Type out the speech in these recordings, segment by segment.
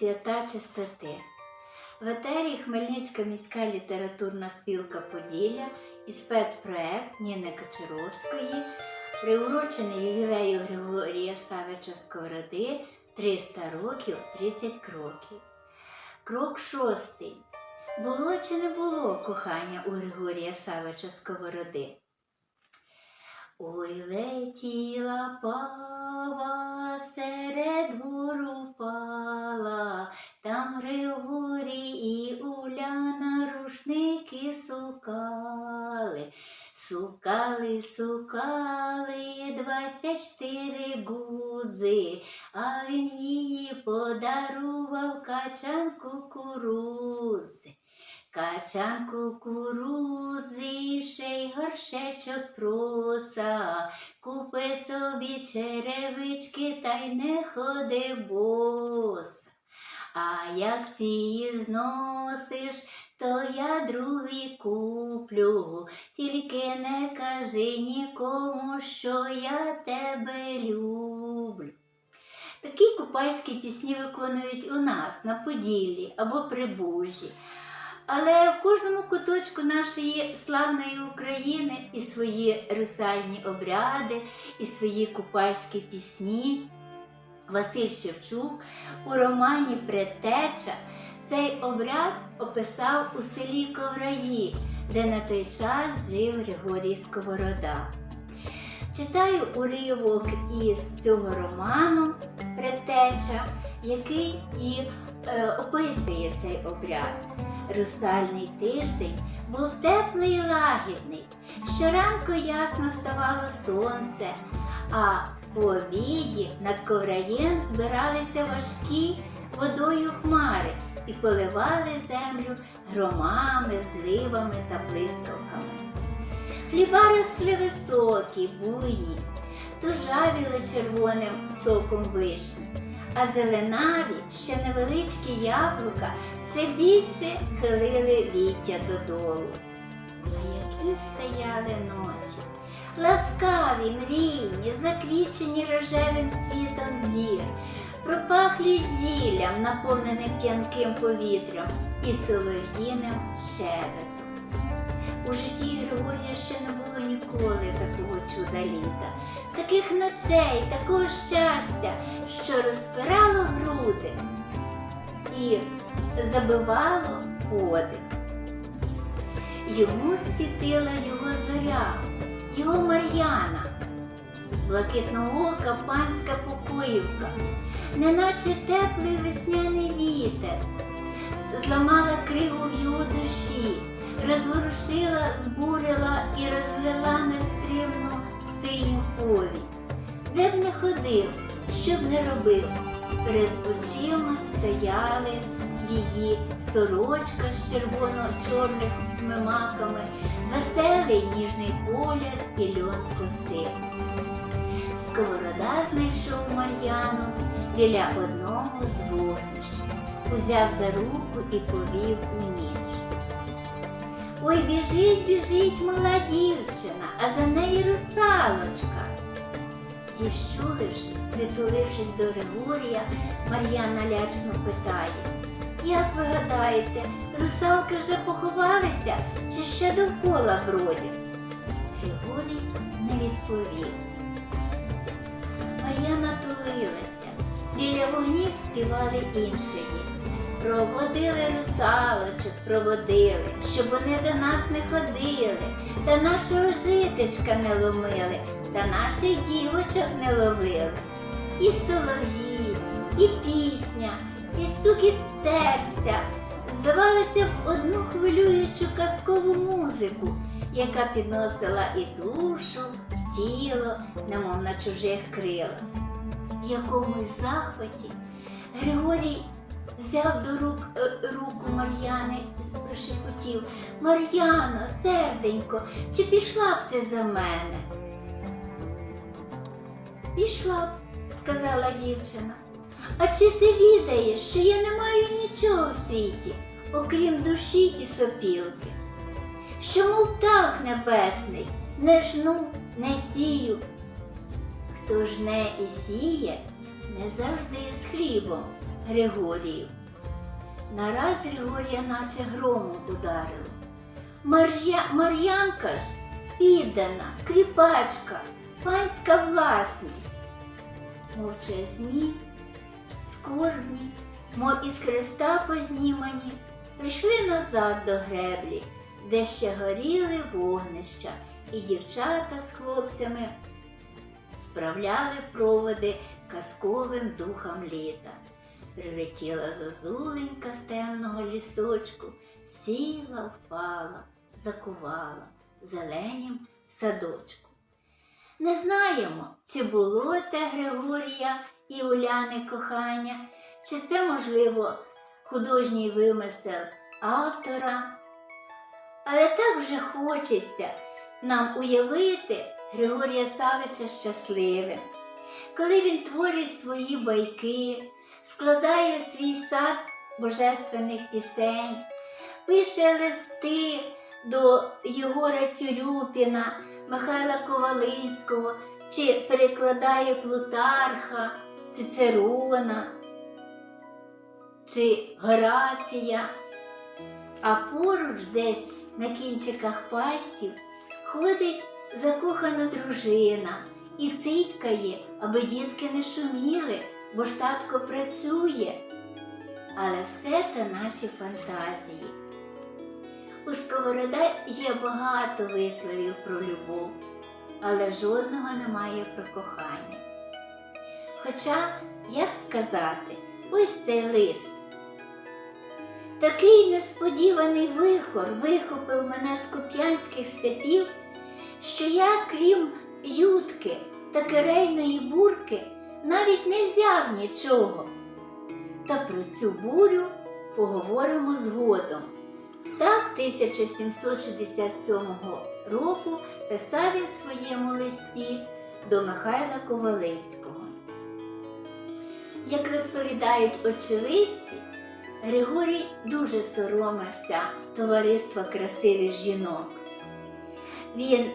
свята чистоти. В етері Хмельницька міська літературна спілка Поділля і спецпроект Ніни Кочаровської, приурочений ювілею Григорія Савича Сковороди 300 років 30 кроків. Крок шостий. Було чи не було кохання у Григорія Савича Сковороди? Ой, летіла пава серед двору там Григорій і Уляна рушники сукали, сукали, сукали двадцять чотири гузи, а він її подарував качан кукурузи. Качан кукурузи, ще й горшечок проса, купи собі черевички та й не ходи боса. А як сії зносиш, то я другий куплю, тільки не кажи нікому, що я тебе люблю. Такі купальські пісні виконують у нас на Поділлі або Прибужжі. Але в кожному куточку нашої славної України і свої русальні обряди, і свої купальські пісні. Василь Шевчук у романі Предтеча цей обряд описав у селі Ковраї, де на той час жив Григорій Сковорода. Читаю уривок із цього роману Предтеча, який і е, описує цей обряд. Русальний тиждень був теплий і лагідний. Щоранку ясно ставало сонце, а по обіді над ковраєм збиралися важкі водою хмари і поливали землю громами, зливами та блискавками. Хліба росли високі, буйні, то жавіли червоним соком вишні, а зеленаві ще невеличкі яблука все більше хилили віття додолу. Які стояли ночі, ласкаві, мрійні, заквічені рожевим світом зір, пропахлі зіллям, наповненим п'янким повітрям і солов'їним щебетом. У житті Григорія ще не було ніколи такого чуда літа, таких ночей, такого щастя, що розпирало груди і забивало подих. Йому світила його зоря, його Мар'яна, блакитноока панська покоївка, неначе теплий весняний вітер, зламала кригу в його душі, розворушила, збурила і розлила нестримну синю повінь. Де б не ходив, що б не робив, перед очима стояли її сорочка з червоно-чорними маками, веселий ніжний погляд і льон коси. Сковорода знайшов Мар'яну біля одного з вогнищ, узяв за руку і повів у ніч. Ой, біжить, біжить мала дівчина, а за нею русалочка. Зіщулившись, притулившись до Григорія, Мар'яна лячно питає. Як ви гадаєте, русалки вже поховалися чи ще довкола бродять? Григорій не відповів. Мар'яна тулилася, біля вогнів співали іншої. Проводили русалочок, проводили, щоб вони до нас не ходили, та нашого житечка не ломили, та наших дівочок не ловили. І солов'ї, і пісня, і стукіт серця здавалися в одну хвилюючу казкову музику, яка підносила і душу, і тіло, немов на чужих крилах. В якомусь захваті Григорій взяв до рук е, руку Мар'яни і прошепотів Мар'яно, серденько, чи пішла б ти за мене? Пішла б, сказала дівчина. А чи ти відаєш, що я не маю нічого в світі, окрім душі і сопілки? Що, мов птах небесний, не жну, не сію. Хто жне і сіє, не завжди з хлібом Григорію. Нараз Григорія наче громом ударило. Мар'я... Мар'янка ж піддана, кріпачка, панська власність. Мовчазні, скорбні, мов із хреста познімані, прийшли назад до греблі, де ще горіли вогнища, і дівчата з хлопцями справляли проводи казковим духам літа. Прилетіла зозуленька з темного лісочку, сіла, впала, закувала зеленім садочку. Не знаємо, чи було те Григорія і Уляни кохання, чи це, можливо, художній вимисел автора. Але так вже хочеться нам уявити Григорія Савича щасливим, коли він творить свої байки, складає свій сад божественних пісень, пише листи до Єгора Цюрюпіна, Михайла Ковалинського, чи перекладає Плутарха, Цицерона, чи Горація. А поруч десь на кінчиках пальців ходить закохана дружина і цитькає, аби дітки не шуміли, бо ж татко працює. Але все це наші фантазії. У Сковорода є багато висловів про любов, але жодного немає про кохання. Хоча, як сказати, ось цей лист. Такий несподіваний вихор вихопив мене з куп'янських степів, що я, крім ютки та кирейної бурки, навіть не взяв нічого. Та про цю бурю поговоримо згодом. Так 1767 року писав він в своєму листі до Михайла Ковалинського. Як розповідають очевидці, Григорій дуже соромився товариства красивих жінок. Він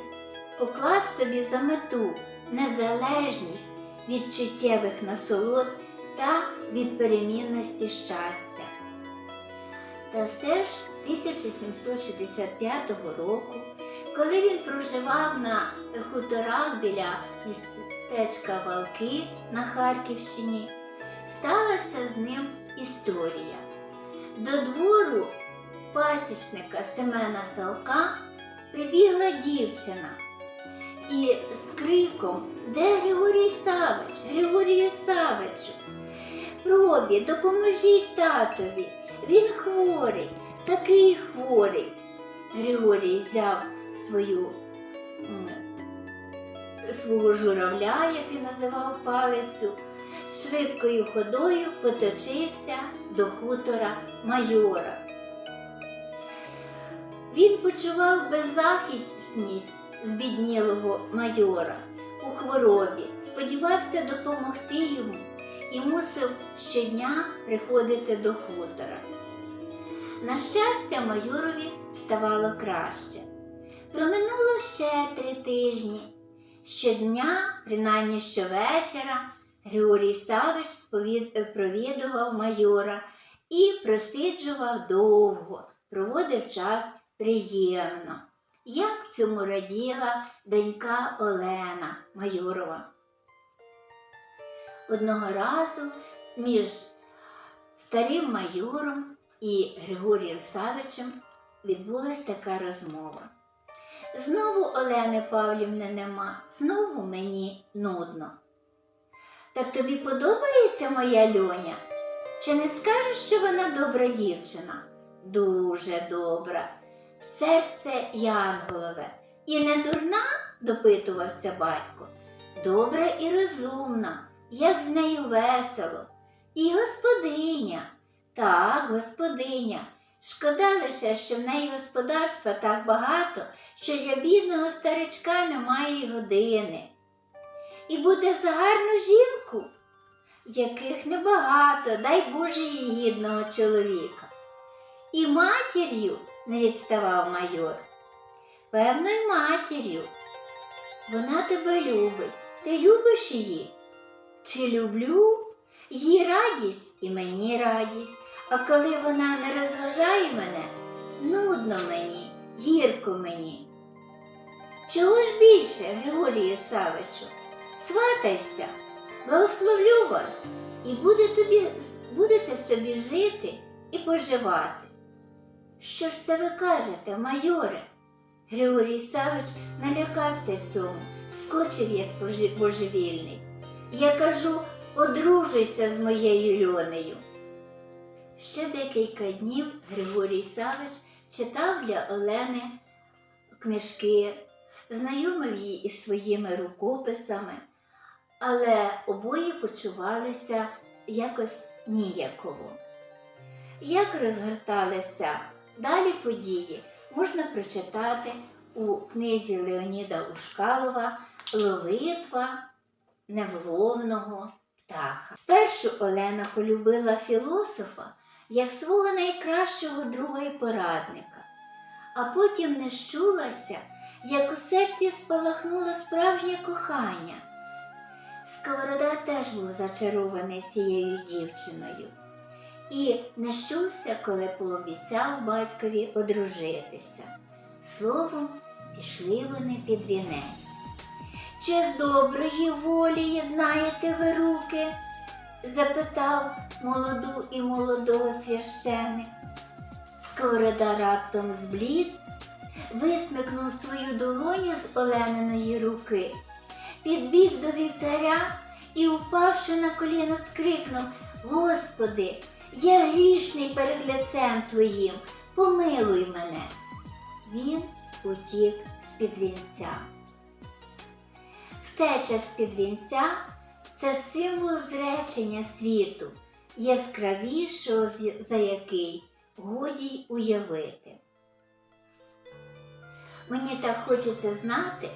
поклав собі за мету незалежність від чуттєвих насолод та від перемінності щастя. Та все ж 1765 року, коли він проживав на хуторах біля містечка Валки на Харківщині, сталася з ним історія. До двору пасічника Семена Салка прибігла дівчина і з криком Де Григорій Савич? Григорію Савичу? Пробі, допоможіть татові, він хворий, такий хворий. Григорій взяв свою свого журавля, як він називав палицю, швидкою ходою поточився до хутора майора. Він почував беззахисність збіднілого майора у хворобі, сподівався допомогти йому і мусив щодня приходити до хутора. На щастя, майорові ставало краще. Проминуло ще три тижні. Щодня, принаймні щовечора, Григорій Савич провідував майора і просиджував довго, проводив час приємно. Як цьому раділа донька Олена Майорова. Одного разу між старим майором і Григорієм Савичем відбулася така розмова. Знову Олени Павлівни нема, знову мені нудно. Так тобі подобається моя льоня? Чи не скажеш, що вона добра дівчина? Дуже добра. Серце янголове. І не дурна? допитувався батько. Добра і розумна, як з нею весело. І господиня. Так, господиня. Шкода лише, що в неї господарства так багато, що для бідного старичка немає й години. І буде за гарну жінку, яких небагато, дай Боже їй гідного чоловіка. І матір'ю не відставав майор. Певно, й матір'ю. Вона тебе любить. Ти любиш її? Чи люблю? Їй радість і мені радість, а коли вона не розважає мене, нудно мені, гірко мені. Чого ж більше, Григорію Савичу? Сватайся, благословлю вас, і буде тобі, будете собі жити і поживати. Що ж це ви кажете, майоре? Григорій Савич налякався цьому, скочив як божевільний. Я кажу, одружуйся з моєю льонею. Ще декілька днів Григорій Савич читав для Олени книжки, знайомив її із своїми рукописами, але обоє почувалися якось ніяково. Як розгорталися далі події, можна прочитати у книзі Леоніда Ушкалова Ловитва невловного птаха. Спершу Олена полюбила філософа як свого найкращого друга і порадника, а потім не щулася, як у серці спалахнуло справжнє кохання. Сковорода теж був зачарований цією дівчиною і не щувся, коли пообіцяв батькові одружитися. Словом, пішли вони під вінець. Чи з доброї волі єднаєте ви руки? Запитав молоду і молодого священик. Сковорода раптом зблід, висмикнув свою долоню з Олениної руки, підбіг до вівтаря і, упавши на коліно, скрикнув Господи, я грішний перед лицем Твоїм, помилуй мене. Він утік з-під вінця. Втеча з-під вінця це символ зречення світу, яскравішого, за який годі й уявити. Мені так хочеться знати,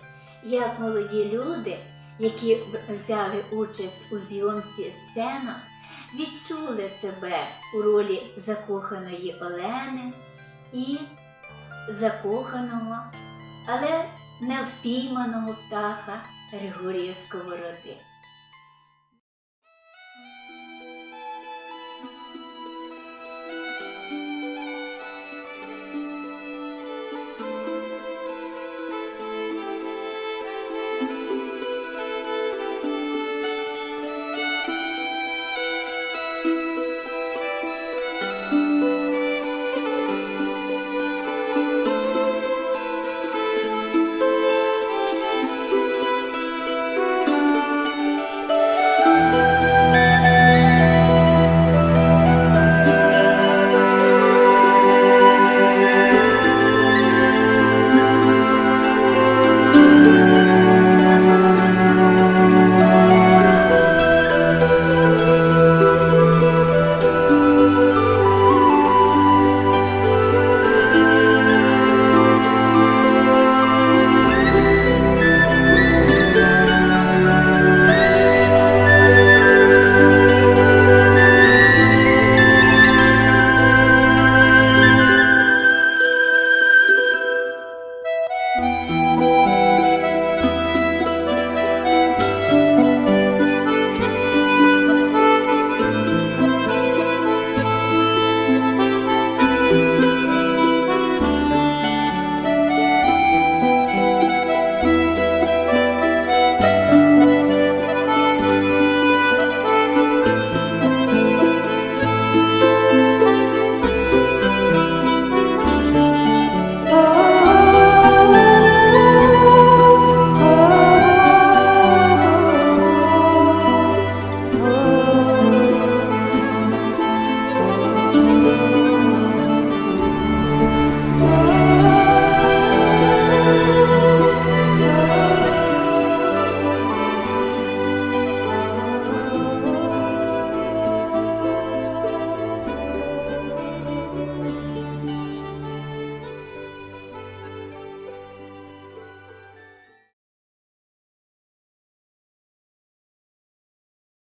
як молоді люди, які взяли участь у зйомці сценок, відчули себе у ролі закоханої Олени і закоханого, але не впійманого птаха Григорія Сковороди.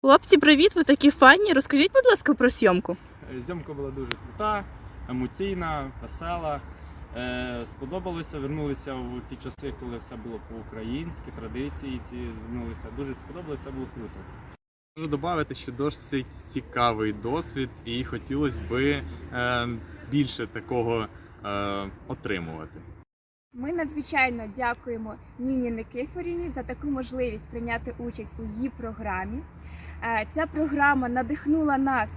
Хлопці, привіт! Ви такі файні. Розкажіть, будь ласка, про зйомку. Зйомка була дуже крута, емоційна, весела. Е, сподобалося, вернулися в ті часи, коли все було по-українськи, традиції ці звернулися. Дуже сподобалося, все було круто. Можу додати, що досить цікавий досвід, і хотілося би е, більше такого е, отримувати. Ми надзвичайно дякуємо Ніні Никифоріні за таку можливість прийняти участь у її програмі. Е, Ця програма надихнула нас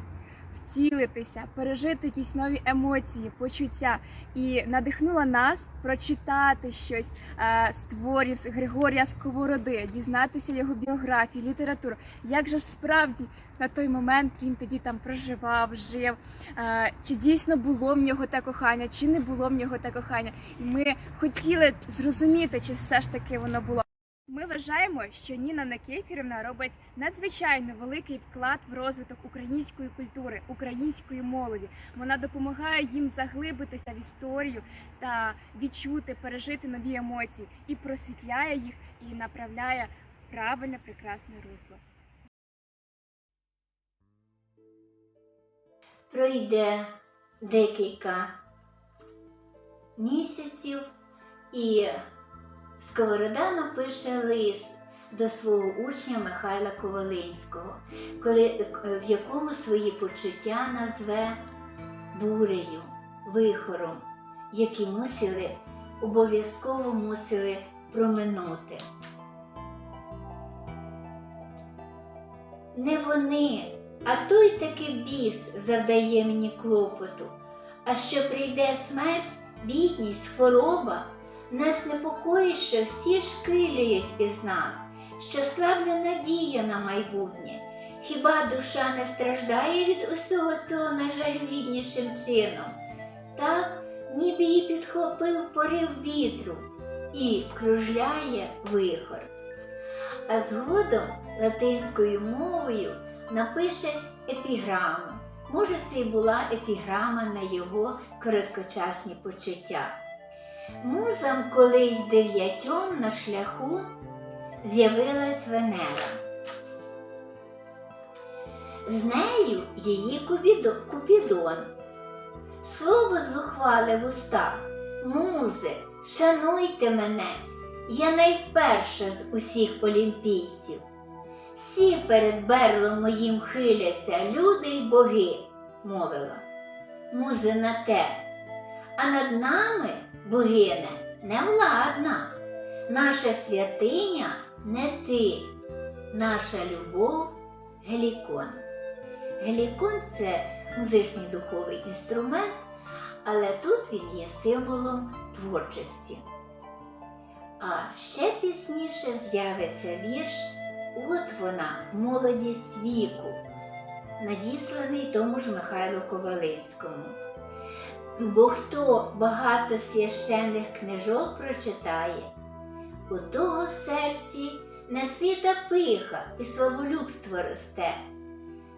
вцілитися, пережити якісь нові емоції, почуття і надихнула нас прочитати щось е, з творів Григорія Сковороди, дізнатися його біографію, літературу. Як же ж справді на той момент він тоді там проживав, жив, е, чи дійсно було в нього те кохання, чи не було в нього те кохання. І ми хотіли зрозуміти, чи все ж таки воно було. Ми вважаємо, що Ніна Никифірівна робить надзвичайно великий вклад в розвиток української культури, української молоді. Вона допомагає їм заглибитися в історію та відчути, пережити нові емоції і просвітляє їх і направляє в правильне прекрасне русло. Пройде декілька місяців, і Сковорода напише лист до свого учня Михайла Ковалинського, коли, в якому свої почуття назве бурею, вихором, які мусили, обов'язково мусили проминути. Не вони, а той таки біс завдає мені клопоту, а що прийде смерть, бідність, хвороба, нас непокоїть, що всі шкилюють із нас, що слабне надія на майбутнє. Хіба душа не страждає від усього цього найжалюгіднішим чином? Так, ніби її підхопив порив вітру і кружляє вихор. А згодом латинською мовою напише епіграму. Може, це й була епіграма на його короткочасні почуття. Музам колись дев'ятьом на шляху з'явилась Венера. З нею її Купідон. Слово зухвале в устах. Музи, шануйте мене, я найперша з усіх олімпійців. Всі перед берлом моїм хиляться, люди й боги, мовила. Музи на те, а над нами, богине, невладна. Наша святиня не ти, наша любов гелікон. Гелікон це музичний духовий інструмент, але тут він є символом творчості. А ще пізніше з'явиться вірш От вона, молодість віку, надісланий тому ж Михайлу Ковалиському. Бо хто багато священних книжок прочитає, у того в серці несита пиха і славолюбство росте.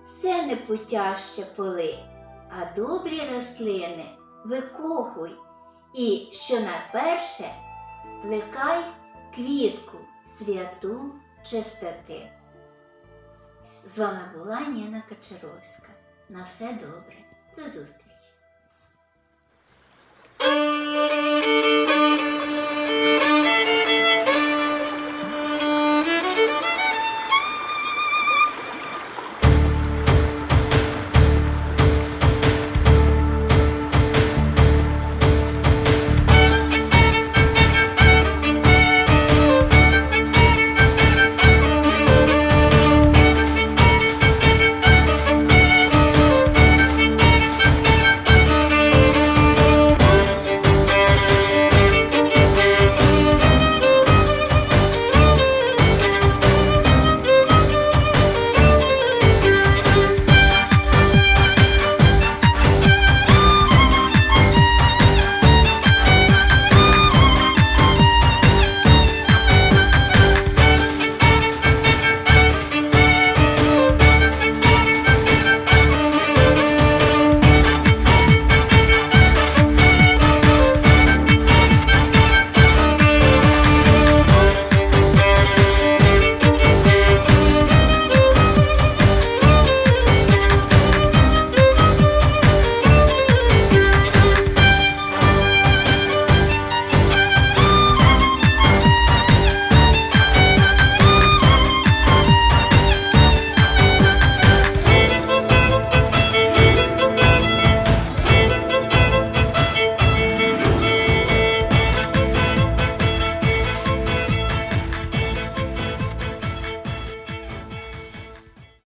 Все непутяще поли, а добрі рослини викохуй і, що найперше, плекай квітку святу чистоти. З вами була Ніна Кочаровська. На все добре. До зустрічі! thank you